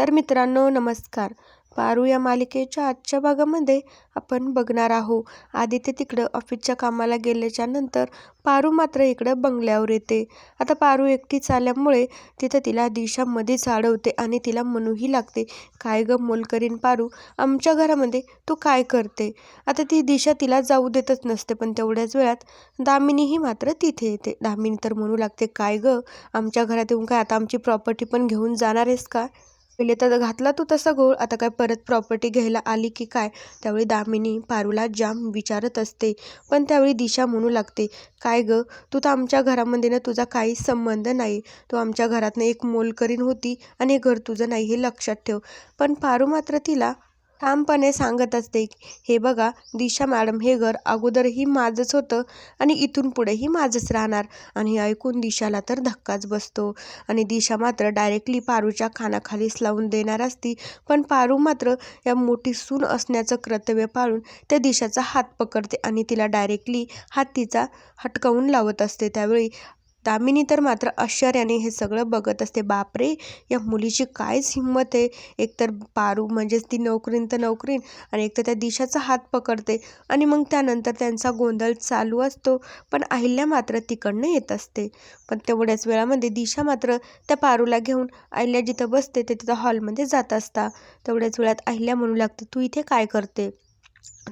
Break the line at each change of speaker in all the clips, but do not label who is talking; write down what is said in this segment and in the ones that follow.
तर मित्रांनो नमस्कार. पारू या मालिकेच्या आजच्या भागामध्ये आपण बघणार आहोत. आदित्य तिकडं ऑफिसच्या कामाला गेल्याच्यानंतर पारू मात्र इकडं बंगल्यावर येते. आता पारू एकटीच आल्यामुळे तिथं तिला दिशा मध्येच अडवते आणि तिला म्हणूही लागते. काय ग मोलकरीन पारू? आमच्या घरामध्ये तू काय करते? आता ती दिशा तिला जाऊ देतच नसते पण तेवढ्याच वेळात दामिनीही मात्र तिथे येते. दामिनी तर म्हणू लागते काय ग? आमच्या घरात येऊन काय आता आमची प्रॉपर्टी पण घेऊन जाणार आहेस का? पहिले तर घातला तू तसा गोळ. आता काय परत प्रॉपर्टी घ्यायला आली की काय? त्यावेळी दामिनी पारूला जाम विचारत असते. पण त्यावेळी दिशा म्हणू लागते. काय ग? तू तर आमच्या घरामध्ये ना तुझा काहीच संबंध नाही. तू आमच्या घरातनं एक मोलकरीण होती आणि घर तुझं नाही हे लक्षात ठेव. पण पारू मात्र तिला ठामपणे सांगत असते हे बघा दिशा मॅडम हे घर अगोदरही माझंच होतं आणि इथून पुढेही माझंच राहणार. आणि हे ऐकून दिशाला तर धक्काच बसतो. आणि दिशा मात्र डायरेक्टली पारूच्या खानाखालीच लावून देणार असती पण पारू मात्र या मोठी सून असण्याचं कर्तव्य पाळून त्या दिशाचा हात पकडते आणि तिला डायरेक्टली हात तिचा हटकावून लावत असते. त्यावेळी दामिनी तर मात्र आश्चर्याने हे सगळं बघत असते. बापरे! या मुलीची कायच हिंमत आहे. एकतर पारू म्हणजेच ती नोकरीन तर नोकरीन आणि एक तर त्या दिशाचा हात पकडते आणि मग त्यानंतर त्यांचा गोंधळ चालू असतो. पण अहिल्या मात्र तिकडनं येत असते. पण तेवढ्याच वेळामध्ये दिशा मात्र त्या पारूला घेऊन अहिल्या जिथं बसते ते तिथं हॉलमध्ये जात असता. तेवढ्याच वेळात अहिल्या म्हणू लागते तू इथे काय करते?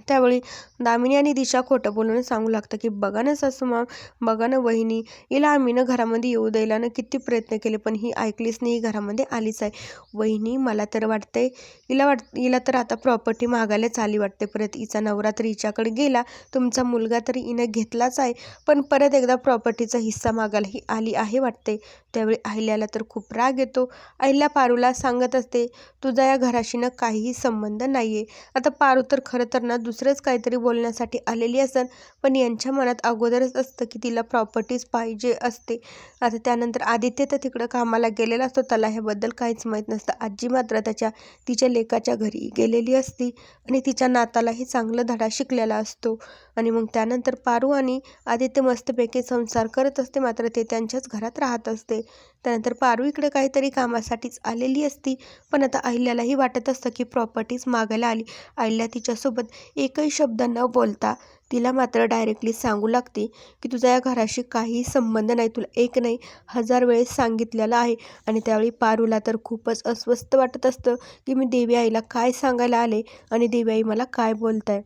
त्यावेळी दामिनी आणि दिशा खोटं बोलून सांगू लागतं की बघा ना सासूमा बघा ना वहिनी हिला आम्ही ना घरामध्ये येऊ द्यायला ना किती प्रयत्न केले पण ही ऐकलीच नाही घरामध्ये आलीच आहे. वहिनी मला तर वाटतंय हिला वाट हिला तर आता प्रॉपर्टी मागायलाच आली वाटते. परत हिचा नवरा तर हिच्याकडे गेला तुमचा मुलगा तरी हिनं घेतलाच आहे पण परत एकदा प्रॉपर्टीचा हिस्सा मागायला ही आली आहे वाटते. त्यावेळी अहिल्याला तर खूप राग येतो. अहिल्या पारूला सांगत असते तुझा या घराशी ना काहीही संबंध नाही आहे आता पारू तर खरं तर करताना दुसरंच काहीतरी बोलण्यासाठी आलेली असन. पण यांच्या मनात अगोदरच असतं की तिला प्रॉपर्टीज पाहिजे असते. आता त्यानंतर आदित्य तर तिकडं कामाला गेलेला असतो. त्याला ह्याबद्दल काहीच माहीत नसतं. आजी मात्र त्याच्या तिच्या लेकाच्या घरी गेलेली असती आणि तिच्या नातालाही चांगलं धडा शिकलेला असतो. आणि मग त्यानंतर पारू आणि आदित्य मस्तपैकी संसार करत असते. मात्र ते त्यांच्याच घरात राहत असते. त्यानंतर पारू इकडे काहीतरी कामासाठीच आलेली असती. पण आता अहिल्यालाही वाटत असतं की प्रॉपर्टीज मागायला आली. अहिल्या तिच्यासोबत एकही शब्द न बोलता तिला मात्र डायरेक्टली सांगू लागते की तुझा या घराशी काही संबंध नाही. तुला एक नाही हजार वेळेस सांगितलेलं आहे. आणि त्यावेळी पारूला तर खूपच अस्वस्थ वाटत असतं की मी देवी आईला काय सांगायला आले आणि देवी आई मला काय बोलत आहे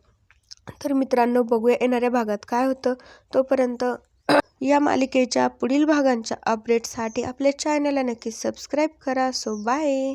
तर मित्रांनो बघूया येणाऱ्या भागात काय होतं. तोपर्यंत या मालिकेच्या पुढील भागांच्या अपडेटसाठी आपल्या चॅनलला नक्की सबस्क्राईब करा. So bye